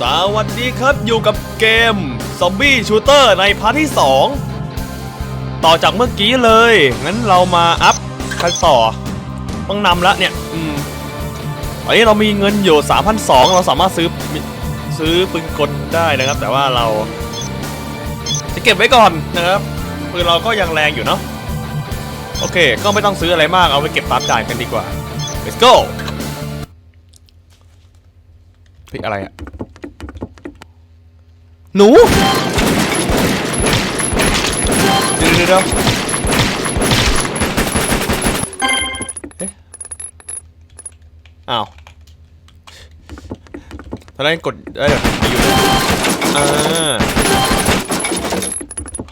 สวัสดีครับอยู่กับเกมซอมบี้ชูเตอร์ในพาร์ทที่ 2 ต่อจากเมื่อกี้เลย งั้นเรามาอัพกันต่อ ต้องนำละเนี่ยอืมตอนนี้เรามีเงินอยู่ 3,200 เราสามารถซื้อซื้อปืนกลได้นะครับ แต่ว่าเรา จะเก็บไว้ก่อนนะครับปืนเราก็ยังแรงอยู่เนาะโอเค ก็ไม่ต้องซื้ออะไรมากเอาไปเก็บตามด่านกันดีกว่า let's go เฮ้ยอะไรอะ หนูเดี๋ยวเดี๋ยวเดี๋ยวเอ๊ะอ้าวตอนแรกกดเอ้ยเดี๋ยวอยู่อ่า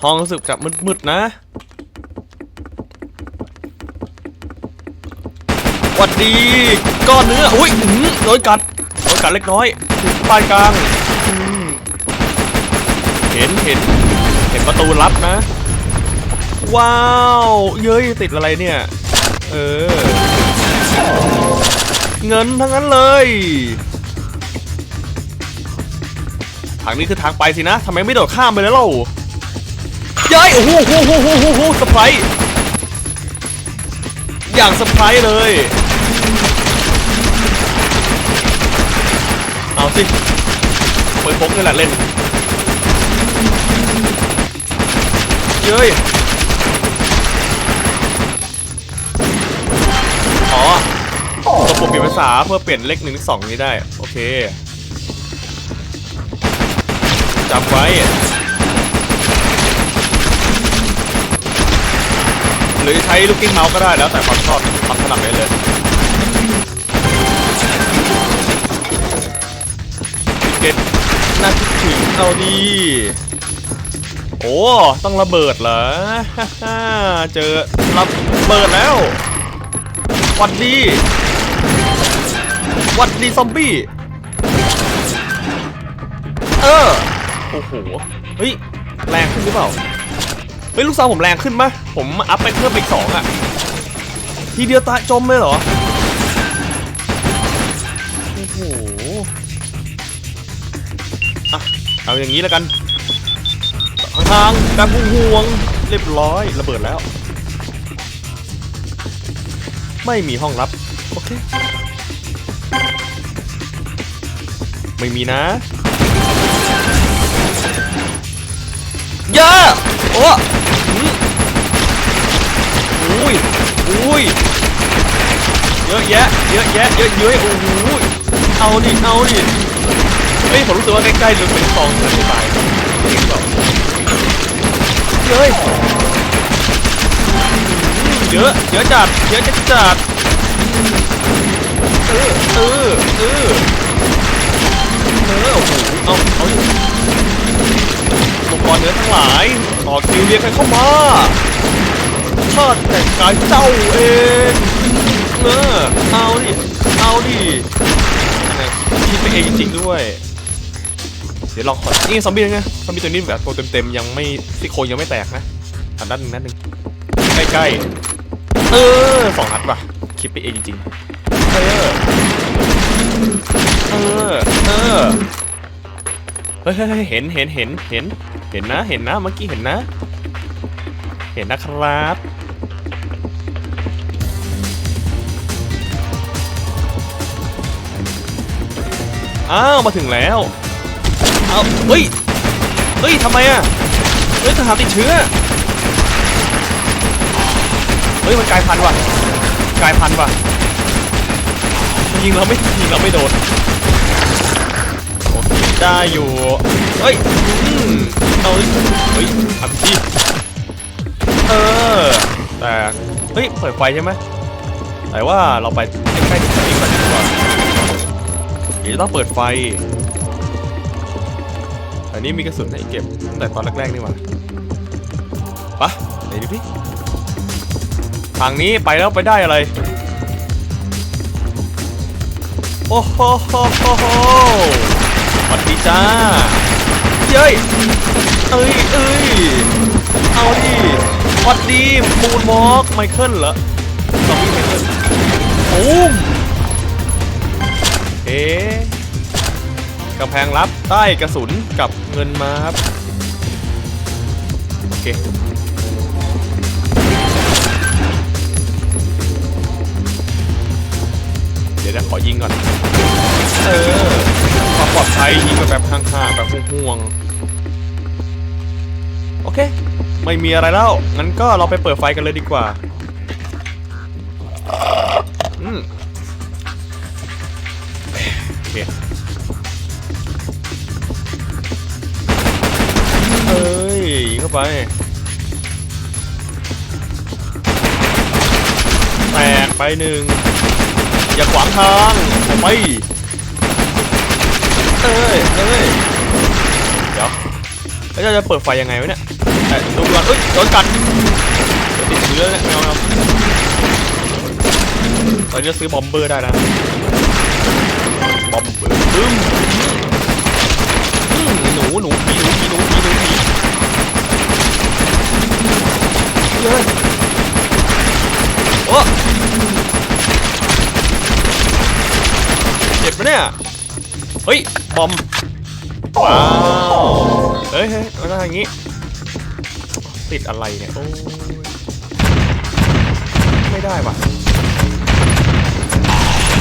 ห้องรู้สึกจะมืดๆนะ หวัดดี ก้อนเนื้อ อุ้ยอื้อหือโดนกัด โดนกัดเล็กน้อยถึงปานกลาง ห็นเห็นเห็นประตูลับนะ ว้าว เย้ยติดอะไรเนี่ย เออ เงินทั้งนั้นเลยทางนี้คือทางไปสินะทำไมไม่โดดข้ามไปเลยเล่าเย้ยโอ้โหโอ้โหโอ้โหโอ้โหสไปร์อย่างสไปร์เลยเอาสิไปพกนี่แหละเล่น เย้ยอ๋อตัวปุ่มเปลี่ยนภาษาเพื่อเปลี่ยนเลขหนึ่งสองนี้ได้ โอเคจำไว้หรือใช้ลูกกิ้งเมาส์ก็ได้แล้วแต่ความชอบความถนัดได้เลยเก็ตน่าคิดถึงเอาดี โอ้ต้องระเบิดเหรอเจอระเบิดแล้วหวัดดีหวัดดีซอมบี้เออโอ้โหเฮ้ยแรงขึ้นหรือเปล่าเฮ้ยลูกซองผมแรงขึ้นปะผมอัพไปเพิ่มอีกสองอะทีเดียวตายจมเลยเหรอโอ้โหอะเอาอย่างนี้แล้วกัน ทางการพุ่งห่วงเรียบร้อยระเบิดแล้ว ไม่มีห้องลับ โอเค ไม่มีนะอย่าโอ้หืมอุ้ยอุ้ยเยอะแยะเยอะแยะเยอะเย้ยโอ้โหเอาดิเอาดิเฮ้ยผมรู้สึกว่าใกล้ๆจะเป็นคลองเกินไปจริง เลยอะเยอะเยอะจัดเยอะจัดจัดเออเออเออเออโอ้โหเอาเอาดิอุปกรณ์เนื้อทั้งหลายต่อคิวเรียกกันเข้ามาข้าแต่งกายเจ้าเองเออเอาดิเอาดิคิดไปเองจริงด้วย เดี๋ยวลองขอนี่ซอมบี้นะซอมบี้ตัวนี้แบบตัวเต็มๆยังไม่ซี่โครงยังไม่แตกนะอันนัดหนึ่งนัดหนึ่งใกล้ๆเออสองนัดว่ะคิดไปเองจริงๆเออเออเออเฮ้ยเฮ้ยเฮ้ยเห็นเห็นเห็นเห็นเห็นนะเห็นนะเมื่อกี้เห็นนะ เห็นนะครับอ้าว มาถึงแล้ว เอาเฮ้ย เฮ้ยทำไมอะ เฮ้ยทหารติดเชื้อ เฮ้ยมันกลายพันธุ์ว่ะ กลายพันธุ์ว่ะ ยิงเราไม่ยิงเราไม่โดนโอเคได้อยู่ เฮ้ยอืมเอาเฮ้ยทำดิเออ แต่ เฮ้ยเปิดไฟใช่ไหมแต่ว่าเราไปใกล้ๆที่นี้ก่อนดีกว่าเดี๋ยวต้องเปิดไฟ อันนี้มีกระสุนให้เก็บตั้งแต่ตอนแรกๆนี่หว่าปะไหนดูพี่ทางนี้ไปแล้วไปได้อะไร โอ้โหโหโหโหวัสดีจ้า เย้ย เอ้ยเอ้ยเอาดิวัสดีมูนมอกไมเคิลเหรอซอมบี้ไมเคิลโอ้มเอ๊ กำแพงรับได้กระสุนกับเงินมาครับ โอเค เดี๋ยวนะขอยิงก่อน เออความปลอดภัยยิงแบบห่างๆ แบบห่วงๆ โอเค ไม่มีอะไรแล้ว งั้นก็เราไปเปิดไฟกันเลยดีกว่า เข้าไป แตกไปหนึ่ง อย่าขวางทางออกไป เอ้ยเอ้ยเดี๋ยวแล้วเราจะเปิดไฟยังไงวะเนี่ยแต่ดูก่อนเอ้ยโดนกัดติดเชื้อเนี่ยไม่เอาไม่เอาตอนนี้ซื้อบอมเบอร์ได้นะบอมเบอร์บึ้มอืมหนูหนูผีหนูผีหนูผีหนูผีเลยโอ้เจ็บปะเนี่ย เฮ้ยบอมว้าวเฮ้ยเฮ้ยมันต้องอย่างงี้ ติดอะไรเนี่ยโอ้ยไม่ได้ว่ะ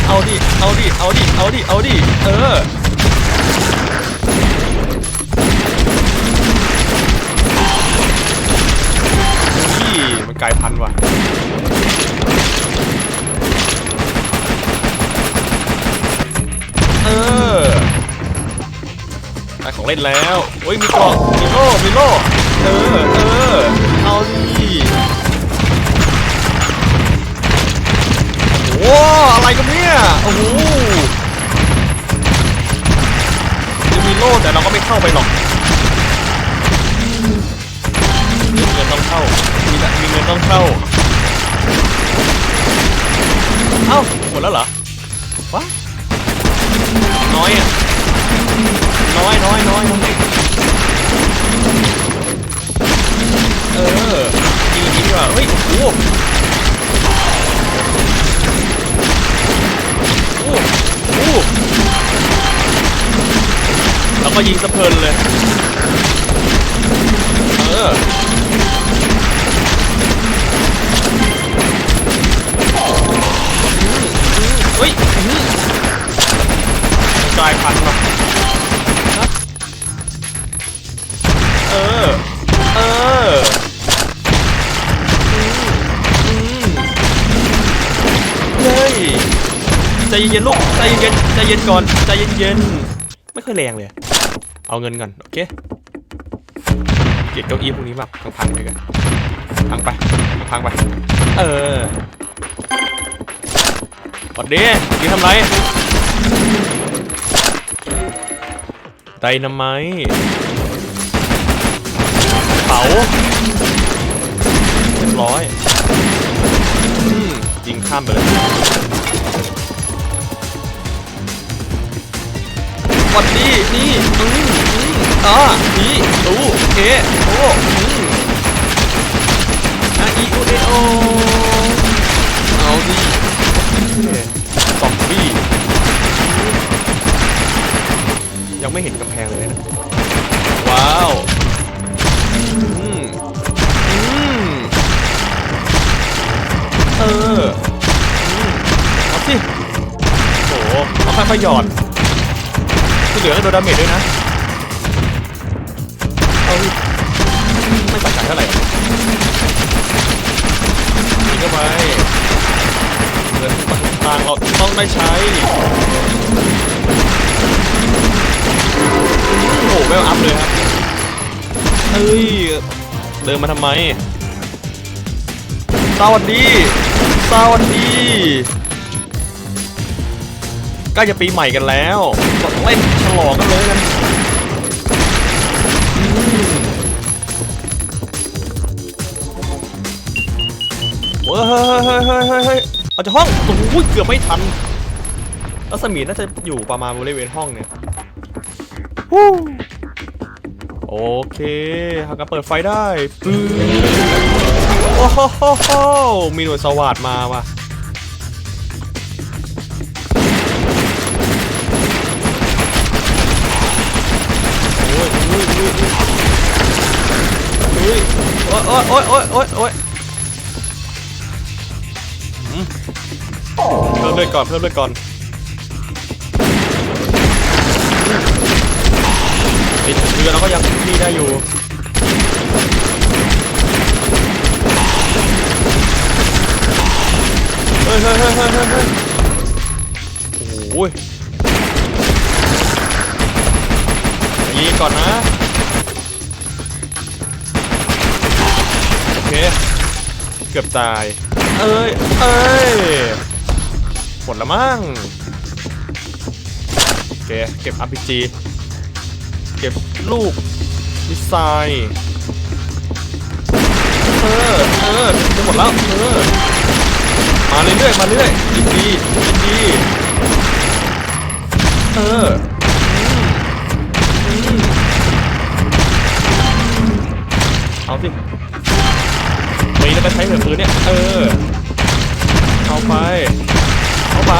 เอาดิ เอาดิ เอาดิ เอาดิ เอาดิ เออ นี่มันกลายพันธุ์ว่ะ เออได้ของ เล่นแล้วโอ้ยมีกล่องมีโล่มีโล่เออเออเอาดิโอ้โหอะไรกันเนี่ยโอ้โหจะมีโล่แต่เราก็ไม่เข้าไปหรอกมีเงินต้องเข้ามีมีเงินต้องเข้าเอ้าหมดแล้วเหรอวะน้อยอะ น้อยน้อยน้อยเออยิงอย่างนี้ดีกว่าเฮ้ยโอ้โหโอ้โหแล้วก็ยิงสะเพลินเลย เออเฮ้ยอื้อหือกลายพันธุ์ว่ะ เย็นๆลูกใจเย็นใจเย็นก่อนใจเย็นๆไม่ค่อยแรงเลย เอาเงินก่อนโอเคเก็บเก้าอี้พวกนี้แบบพังๆไปกันพังไปพังไปเออสวัสดีกินทำไรไดนาไมเผาเรียบร้อยยิงข้ามไปเลย วัสดีนี่อืมอืมอ่านี่ดูเอโออืมอะอีโอเอโอเอาดิซอมบี้ยังไม่เห็นกำแพงเลยนะว้าวอืมอืมเออเอาสิโอ้โหเอาค่อยๆหยอด ที่เหลือก็โดนดาเมจด้วยนะเอาไม่ตัดใจเท่าไหร่ยิงเข้าไปเงินทางเราต้องได้ใช้ โอ้โหไม่อัพเลยครับเอ้ย เดินมาทำไม สวัสดี สวัสดีใกล้จะปีใหม่กันแล้ว เล่นฉลองกันเลยกันเฮ้ยเฮ้ยเฮ้ยเฮ้ยเฮ้ยเฮ้ยเอาจากห้องโอ้ยเกือบไม่ทันรัศมีน่าจะอยู่ประมาณบริเวณห้องเนี่ยฮู้โอเคหากการเปิดไฟได้ปื้โอ้โหโหโหมีหน่วยสวัสดมาว่ะ อ๊ยโอ๊ยโอ๊ยโอ๊ยโอ๊ยโอ๊ยเพิ่มเลือดก่อนเพิ่มเลือดก่อนติดเรือเราก็ยังที่ได้อยู่เฮ้ยเฮ้ยเฮ้ยเฮ้ยเฮ้ยโอ้ยยิงก่อนนะ กือบตาย เอ้ย เอ้ยหมดละมั้งโอเคเก็บ RPG เก็บลูกมิสไซล์เออ เออจะหมดแล้ว เออ มาเรื่อยๆ มาเรื่อยยินดียินดีเอออืมอืมเอาสิ มีแล้วก็ใช้เถือปืนเนี่ย เออ เอาไป เอาไป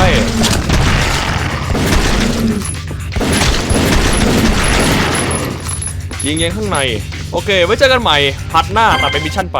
ยิงยิงข้างใน โอเค ไว้เจอกันใหม่ พัดหน้าตัดเป็นมิชชั่นไป